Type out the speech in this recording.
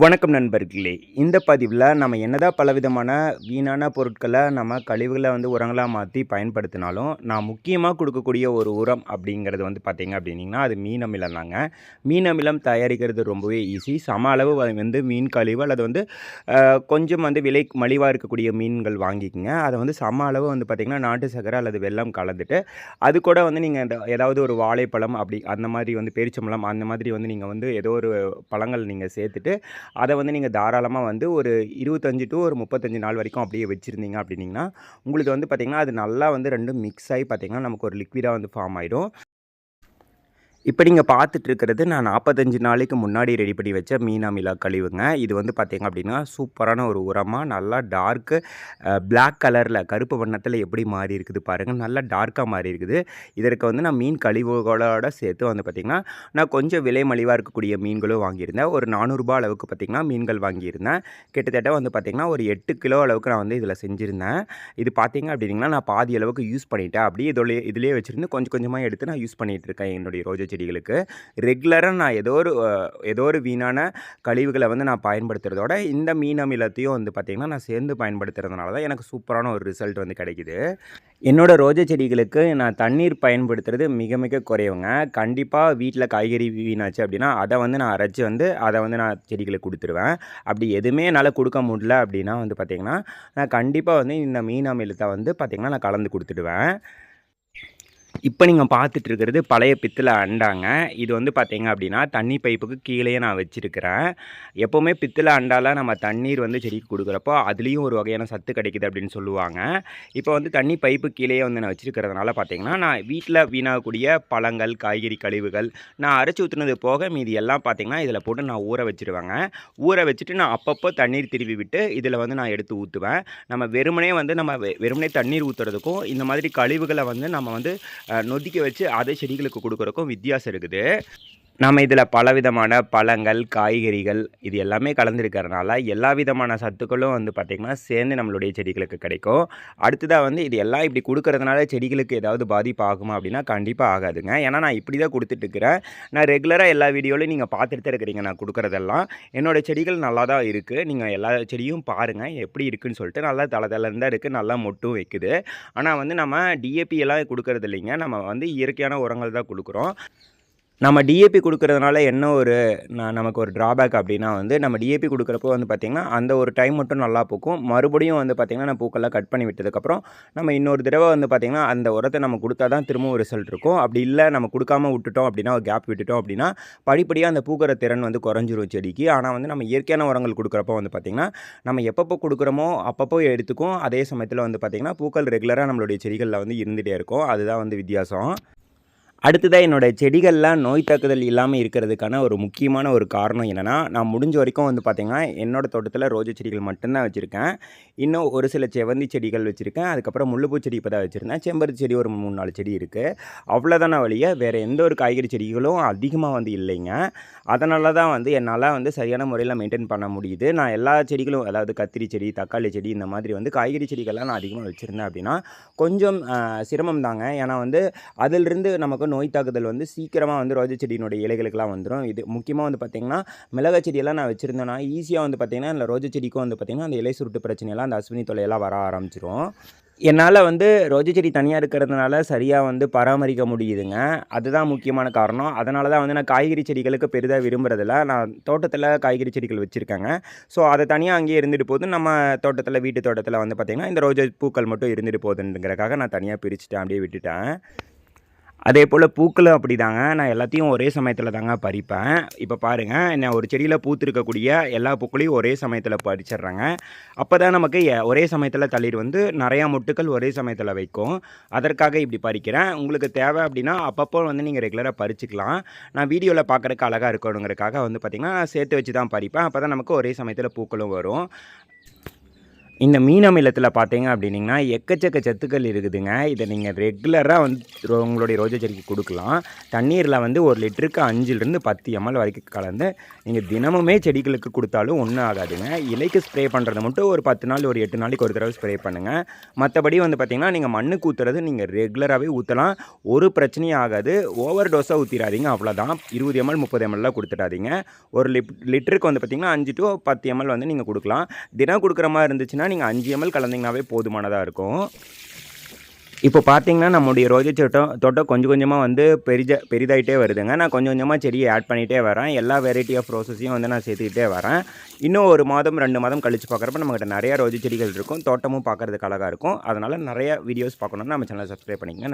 வணக்கம் நண்பர்களே. இந்த பதிவில் நம்ம என்னதான் பலவிதமான வீணான பொருட்களை நம்ம கழிவுகளை வந்து உரங்களாக மாற்றி பயன்படுத்தினாலும் நான் முக்கியமாக கொடுக்கக்கூடிய ஒரு உரம் அப்படிங்கிறது வந்து பார்த்திங்க அப்படின்னிங்கன்னா அது மீன் அமிலம் தாங்க. மீன் அமிலம் தயாரிக்கிறது ரொம்பவே ஈஸி சம அளவு வந்து மீன் கழிவு அல்லது வந்து கொஞ்சம் வந்து விலை மலிவாக இருக்கக்கூடிய மீன்கள் வாங்கிக்கோங்க. அதை வந்து சம அளவு வந்து பார்த்திங்கன்னா நாட்டு சக்கரை அல்லது வெள்ளம் கலந்துட்டு அது கூட வந்து நீங்கள் ஏதாவது ஒரு வாழைப்பழம் அப்படி அந்த மாதிரி வந்து பேரிச்சம்பழம் அந்த மாதிரி வந்து நீங்கள் வந்து ஏதோ ஒரு பழங்கள் நீங்கள் சேர்த்துட்டு அதை வந்து நீங்கள் தாராளமாக வந்து ஒரு இருபத்தஞ்சி டு ஒரு முப்பத்தஞ்சு நாள் வரைக்கும் அப்படியே வச்சுருந்தீங்க அப்படின்னிங்கன்னா உங்களுக்கு வந்து பார்த்திங்கன்னா அது நல்லா வந்து ரெண்டும் மிக்ஸ் ஆகி பார்த்திங்கன்னா நமக்கு ஒரு லிக்விடாக வந்து ஃபார்ம் ஆகிடும் இப்போ நீங்கள் பார்த்துட்டு இருக்கிறது நான் நாற்பத்தஞ்சு நாளைக்கு முன்னாடி ரெடி பண்ணி வச்ச மீனா மிளா கழிவுங்க. இது வந்து பார்த்திங்க அப்படின்னா சூப்பரான ஒரு உரமாக நல்லா டார்க்கு பிளாக் கலரில் கருப்பு வண்ணத்தில் எப்படி மாறி இருக்குது பாருங்கள் நல்லா டார்க்காக மாறி இருக்குது. இதற்கு வந்து நான் மீன் கழிவுகளோட சேர்த்து வந்து பார்த்திங்கன்னா நான் கொஞ்சம் விலை மலிவாக இருக்கக்கூடிய மீன்களும் வாங்கியிருந்தேன். ஒரு நானூறுரூபா அளவுக்கு பார்த்திங்கன்னா மீன்கள் வாங்கியிருந்தேன். கிட்டத்தட்ட வந்து பார்த்திங்கன்னா ஒரு எட்டு கிலோ அளவுக்கு நான் வந்து இதில் செஞ்சுருந்தேன். இது பார்த்திங்க அப்படின்னா நான் பாதி அளவுக்கு யூஸ் பண்ணிட்டேன். அப்படியே இதோட இதிலே வச்சுருந்து கொஞ்சம் கொஞ்சமாக எடுத்து நான் யூஸ் பண்ணிகிட்டு இருக்கேன் என்னுடைய ரோஜா செடிகளுக்கு ரெகுலராக நான் ஏதோ ஒரு ஏதோ ஒரு வீணான கழிவுகளை வந்து நான் பயன்படுத்துகிறதோட இந்த மீன் அமிலத்தையும் வந்து பார்த்திங்கன்னா நான் சேர்ந்து பயன்படுத்துறதுனால தான் எனக்கு சூப்பரான ஒரு ரிசல்ட் வந்து கிடைக்குது. என்னோடய ரோஜா செடிகளுக்கு நான் தண்ணீர் பயன்படுத்துறது மிக மிக குறைவுங்க. கண்டிப்பாக வீட்டில் காய்கறி வீணாச்சு அப்படின்னா அதை வந்து நான் அரைச்சி வந்து அதை வந்து நான் செடிகளுக்கு கொடுத்துருவேன். அப்படி எதுவுமே என்னால் கொடுக்க முடியல அப்படின்னா வந்து பார்த்திங்கன்னா நான் கண்டிப்பாக வந்து இந்த மீன் அமிலத்தை வந்து பார்த்திங்கன்னா நான் கலந்து கொடுத்துடுவேன். இப்போ நீங்கள் பார்த்துட்டு இருக்கிறது பழைய பித்தளை அண்டாங்க. இது வந்து பார்த்தீங்க அப்படின்னா தண்ணி பைப்புக்கு கீழேயே நான் வச்சுருக்கிறேன். எப்போவுமே பித்தில் அண்டால நம்ம தண்ணீர் வந்து செடிக்கு கொடுக்குறப்போ அதுலேயும் ஒரு வகையான சத்து கிடைக்குது அப்படின்னு சொல்லுவாங்க. இப்போ வந்து தண்ணி பைப்பு கீழேயே வந்து நான் வச்சுருக்கிறதுனால பார்த்தீங்கன்னா நான் வீட்டில் வீணாகக்கூடிய பழங்கள் காய்கறி கழிவுகள் நான் அரைச்சி ஊற்றுனது போக மீதி எல்லாம் பார்த்தீங்கன்னா இதில் போட்டு நான் ஊற வச்சுருவேங்க. ஊற வச்சுட்டு நான் அப்பப்போ தண்ணீர் திருவி விட்டு இதில் வந்து நான் எடுத்து ஊற்றுவேன் நம்ம வெறுமனே வந்து நம்ம வெறுமனே தண்ணீர் ஊற்றுறதுக்கும் இந்த மாதிரி கழிவுகளை வந்து நம்ம வந்து நொதிக்க வச்சு அதை செடிகளுக்கு கொடுக்குறக்கும் வித்தியாசம் இருக்குது. நம்ம இதில் பலவிதமான பழங்கள் காய்கறிகள் இது எல்லாமே கலந்துருக்கிறதுனால எல்லா விதமான சத்துக்களும் வந்து பார்த்திங்கன்னா சேர்ந்து நம்மளுடைய செடிகளுக்கு கிடைக்கும். அடுத்ததாக வந்து இது எல்லாம் இப்படி கொடுக்கறதுனால செடிகளுக்கு ஏதாவது பாதிப்பு ஆகுமா அப்படின்னா கண்டிப்பாக ஆகாதுங்க. ஏன்னா நான் இப்படி தான் கொடுத்துட்ருக்கிறேன் நான் ரெகுலராக எல்லா வீடியோலையும் நீங்கள் பார்த்துட்டு தான் இருக்கிறீங்க நான் கொடுக்குறதெல்லாம். என்னோடய செடிகள் நல்லா தான் இருக்குது நீங்கள் எல்லா செடியும் பாருங்கள் எப்படி இருக்குதுன்னு சொல்லிட்டு நல்லா தலை தான் இருக்குது நல்லா மொட்டும் வைக்குது. ஆனால் வந்து நம்ம டிஏபி எல்லாம் கொடுக்கறது இல்லைங்க நம்ம வந்து இயற்கையான உரங்கள் தான் கொடுக்குறோம். நம்ம டிஏபி கொடுக்கறதுனால என்ன ஒரு நான் நமக்கு ஒரு ட்ராபேக் அப்படின்னா வந்து நம்ம டிஏபி கொடுக்குறப்போ வந்து பார்த்திங்கன்னா அந்த ஒரு டைம் மட்டும் நல்லா பூக்கும். மறுபடியும் வந்து பார்த்திங்கன்னா நான் பூக்கெல்லாம் கட் பண்ணி விட்டதுக்கப்புறம் நம்ம இன்னொரு தடவை வந்து பார்த்திங்கன்னா அந்த உரத்தை நம்ம கொடுத்தா தான் திரும்பவும் ரிசல்ட் இருக்கும். அப்படி இல்லை நம்ம கொடுக்காம விட்டுட்டோம் அப்படின்னா ஒரு கேப் விட்டுட்டோம் அப்படின்னா படிப்படியாக அந்த பூக்கிற திறன் வந்து குறைஞ்சிரும் செடிக்கு. ஆனால் வந்து நம்ம இயற்கையான உரங்கள் கொடுக்குறப்போ வந்து பார்த்திங்கன்னா நம்ம எப்பப்போ கொடுக்குறோமோ அப்பப்போ எடுத்துக்கும். அதே சமயத்தில் வந்து பார்த்திங்கன்னா பூக்கள் ரெகுலராக நம்மளுடைய செடிகளில் வந்து இருந்துகிட்டே இருக்கும். அதுதான் வந்து வித்தியாசம். அடுத்ததாக என்னோட செடிகள்லாம் நோய் தாக்குதல் இல்லாமல் இருக்கிறதுக்கான ஒரு முக்கியமான ஒரு காரணம் என்னென்னா நான் முடிஞ்ச வரைக்கும் வந்து பார்த்திங்கன்னா என்னோட தோட்டத்தில் ரோஜா செடிகள் மட்டும்தான் வச்சுருக்கேன். இன்னும் ஒரு சில செவந்தி செடிகள் வச்சுருக்கேன். அதுக்கப்புறம் முள்ளுப்பூ செடி இப்போ தான் வச்சுருந்தேன். செம்பருத்தி செடி ஒரு மூணு நாலு செடி இருக்குது அவ்வளோதான வழியை வேறு எந்த ஒரு காய்கறி செடிகளும் அதிகமாக வந்து இல்லைங்க. அதனால தான் வந்து என்னால் வந்து சரியான முறையில் மெயின்டைன் பண்ண முடியுது. நான் எல்லா செடிகளும் அதாவது கத்திரி செடி தக்காளி செடி இந்த மாதிரி வந்து காய்கறி செடிகள்லாம் நான் அதிகமாக வச்சுருந்தேன் அப்படின்னா கொஞ்சம் சிரமம் தாங்க. ஏன்னா வந்து அதிலிருந்து நமக்கு நோய் தாக்குதல் வந்து சீக்கிரமாக வந்து ரோஜா செடியினுடைய இலைகளுக்கெல்லாம் வந்துடும் இது முக்கியமாக வந்து பார்த்திங்கன்னா மிளகாய் செடியெல்லாம் நான் வச்சுருந்தேன்னா ஈஸியாக வந்து பார்த்திங்கன்னா இந்த ரோஜா செடிக்கும் வந்து பார்த்திங்கன்னா அந்த இலை சுருட்டு பிரச்சனையெல்லாம் அந்த அஸ்வினி தொலையெல்லாம் வர ஆரம்பிச்சிரும். என்னால் வந்து ரோஜா செடி தனியாக இருக்கிறதுனால சரியாக வந்து பராமரிக்க முடியுதுங்க. அதுதான் முக்கியமான காரணம். அதனால தான் வந்து நான் காய்கறி செடிகளுக்கு பெரிதாக விரும்புறதில்ல. நான் தோட்டத்தில் காய்கறி செடிகள் வச்சுருக்கேங்க. ஸோ அதை தனியாக அங்கேயே இருந்துட்டு போதும் நம்ம தோட்டத்தில் வீட்டு தோட்டத்தில் வந்து பார்த்திங்கன்னா இந்த ரோஜா பூக்கள் மட்டும் இருந்துட்டு போகுதுங்கிறக்காக நான் தனியாக பிரிச்சுட்டேன் அப்படியே விட்டுட்டேன். அதே போல் பூக்களும் அப்படி தாங்க நான் எல்லாத்தையும் ஒரே சமயத்தில் தாங்க பறிப்பேன். இப்போ பாருங்கள் நான் ஒரு செடியில் பூத்திருக்கக்கூடிய எல்லா பூக்களையும் ஒரே சமயத்தில் பறிச்சிடுறேங்க. அப்போ தான் நமக்கு எ- ஒரே சமயத்தில் தளிர் வந்து நிறையா மொட்டுக்கள் ஒரே சமயத்தில் வைக்கும். அதற்காக இப்படி பறிக்கிறேன். உங்களுக்கு தேவை அப்படின்னா அப்பப்போ வந்து நீங்கள் ரெகுலராக பறிச்சுக்கலாம். நான் வீடியோவில் பார்க்குறக்கு அழகாக இருக்கணுங்கிறக்காக வந்து பார்த்திங்கன்னா நான் சேர்த்து வச்சு தான் பறிப்பேன். அப்போ தான் நமக்கு ஒரே சமயத்தில் பூக்களும் வரும். இந்த மீன் அமிலத்தில் பார்த்தீங்க அப்படின்னிங்கன்னா எக்கச்சக்க சத்துக்கள் இருக்குதுங்க. இதை நீங்கள் ரெகுலராக வந்து ரோ- உங்களுடைய ரோஜா செடிக்கு கொடுக்கலாம். தண்ணீரில் வந்து ஒரு லிட்டருக்கு அஞ்சுலேருந்து பத்து எம்எல் வரைக்கும் கலந்து நீங்கள் தினமுமே செடிகளுக்கு கொடுத்தாலும் ஒன்றும் ஆகாதுங்க. இலைக்கு ஸ்ப்ரே பண்ணுறது மட்டும் ஒரு பத்து நாள் ஒரு எட்டு நாளைக்கு ஒரு தடவை ஸ்ப்ரே பண்ணுங்கள் மற்றபடி வந்து பார்த்திங்கன்னா நீங்கள் மண்ணுக்கு ஊற்றுறது நீங்கள் ரெகுலராகவே ஊற்றலாம் ஒரு பிரச்சனையும் ஆகாது. ஓவர் டோஸாக ஊற்றிடாதீங்க அவ்வளோதான் இருபது எம்எல் முப்பது எம்எல்லாம் கொடுத்துடாதீங்க. ஒரு லிப் லிட்டருக்கு வந்து பார்த்திங்கன்னா அஞ்சு டு பத்து எம்எல் வந்து நீங்கள் கொடுக்கலாம். தினம் கொடுக்குற மாதிரி இருந்துச்சுன்னா நீங்கள் அஞ்சு எம்எல் கலந்தீங்கனாவே போதுமானதாக இருக்கும். இப்போ பார்த்தீங்கன்னா நம்முடைய ரோஜா தோட்டம் தோட்டம் கொஞ்சம் கொஞ்சமாக வந்து பெரிஜ பெரிதாயிட்டே வருதுங்க. நான் கொஞ்சம் கொஞ்சமாக செடியை ஆட் பண்ணிகிட்டே வரேன். எல்லா வெரைட்டி ஆஃப் ரோசஸையும் வந்து நான் சேர்த்துக்கிட்டே வரேன். இன்னும் ஒரு மாதம் ரெண்டு மாதம் கழிச்சு பார்க்குறப்ப நம்மகிட்ட நிறையா ரோஜா செடிகள் இருக்கும். தோட்டமும் பார்க்குறதுக்கு அழகாக இருக்கும். அதனால் நிறைய வீடியோஸ் பார்க்கணுன்னா நம்ம சேனலை சப்ஸ்கிரைப் பண்ணிக்கங்க.